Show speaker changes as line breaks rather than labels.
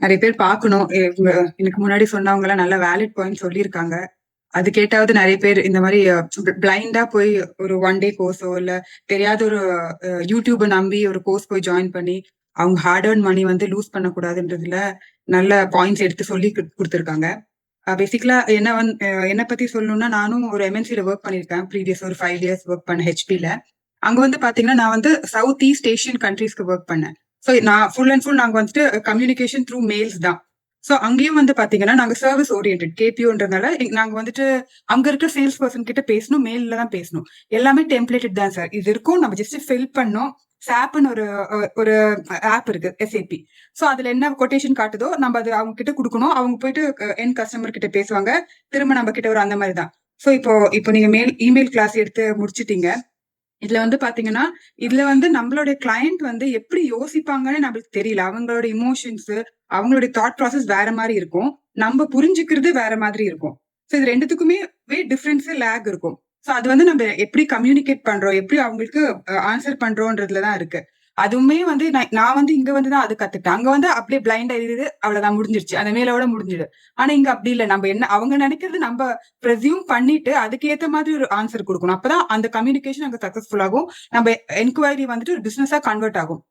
நிறைய பேர் பார்க்கணும். எனக்கு முன்னாடி சொன்னவங்கலாம் நல்ல வேலிட் பாயிண்ட் சொல்லியிருக்காங்க. அது கேட்டாவது நிறைய பேர் இந்த மாதிரி பிளைண்டா போய் ஒரு ஒன் டே கோர்ஸோ இல்ல தெரியாத ஒரு அ யூடியூப நம்பி ஒரு கோர்ஸ் போய் ஜாயின் பண்ணி, அவங்க ஹார்ட் ஏர்ன் மணி வந்து லூஸ் பண்ணக்கூடாதுன்றதுல நல்ல பாயிண்ட்ஸ் எடுத்து சொல்லி கொடுத்துருக்காங்க பேசிக்கலா என்ன வந் என்னை பத்தி சொல்லணும்னா, நானும் ஒரு எம்என்சில ஒர்க் பண்ணியிருக்கேன். ப்ரீவியஸ் ஒரு ஃபைவ் இயர்ஸ் ஒர்க் பண்ணேன் ஹெச்பில. அங்க வந்து பார்த்தீங்கன்னா, நான் வந்து சவுத் ஈஸ்ட் ஏஷியன் கண்ட்ரீஸ்க்கு ஒர்க் பண்ணேன். ஸோ நான் ஃபுல் அண்ட் ஃபுல் நாங்க வந்துட்டு கம்யூனிகேஷன் த்ரூ மெயில்ஸ் தான். ஸோ அங்கேயும் வந்து பார்த்தீங்கன்னா, நாங்க சர்வீஸ் ஓரியன்ட் கேபியூன்றதுனால நாங்கள் நாங்க வந்துட்டு அங்க இருக்கிற சேல்ஸ் பர்சன் கிட்ட பேசணும். மெயில்ல தான் பேசணும். எல்லாமே டெம்ப்ளேட்டட் தான் சார். இது இருக்கும். நம்ம ஜஸ்ட் ஃபில் பண்ணோம். சாப்ன்னு ஒரு ஒரு ஆப் இருக்கு. எஸ்ஏபி. ஸோ அதுல என்ன கொட்டேஷன் காட்டுதோ, நம்ம அது அவங்க கிட்ட கொடுக்கணும் அவங்க போயிட்டு என் கஸ்டமர் கிட்ட பேசுவாங்க. திரும்ப நம்ம கிட்ட ஒரு அந்த மாதிரி தான். ஸோ இப்போ இப்போ நீங்க மெயில் இமெயில் கிளாஸ் எடுத்து முடிச்சிட்டீங்க இதுல வந்து பார்த்தீங்கன்னா, இதுல வந்து நம்மளுடைய கிளையண்ட் வந்து எப்படி யோசிப்பாங்கன்னு நம்மளுக்கு தெரியல. அவங்களோட இமோஷன்ஸ் அவங்களுடைய தாட் ப்ராசஸ் வேற மாதிரி இருக்கும். நம்ம புரிஞ்சுக்கிறது வேற மாதிரி இருக்கும். ஸோ இது ரெண்டுத்துக்குமே வே டிஃபரன்ஸ் லேக் இருக்கும். ஸோ அது வந்து நம்ம எப்படி கம்யூனிகேட் பண்றோம், எப்படி அவங்களுக்கு ஆன்சர் ஆன்ஸர் தான் இருக்கு. அதுவுமே வந்து நான் நான் வந்து இங்க வந்து தான் அது கத்துக்கிட்டேன். அங்க வந்து அப்படியே பிளைண்ட் எழுதிது அவ்வளவுதான் முடிஞ்சிருச்சு. அந்த மேலோட முடிஞ்சிடு ஆனா இங்க அப்படி இல்லை நம்ம என்ன அவங்க நினைக்கிறது நம்ம ப்ரெசியூம் பண்ணிட்டு அதுக்கேத்த மாதிரி ஒரு ஆன்சர் கொடுக்கணும் அப்பதான் அந்த கம்யூனிகேஷன் அங்க சக்சஸ்ஃபுல் ஆகும். நம்ம என்கொயரி வந்துட்டு ஒரு பிசினஸா கன்வெர்ட் ஆகும்.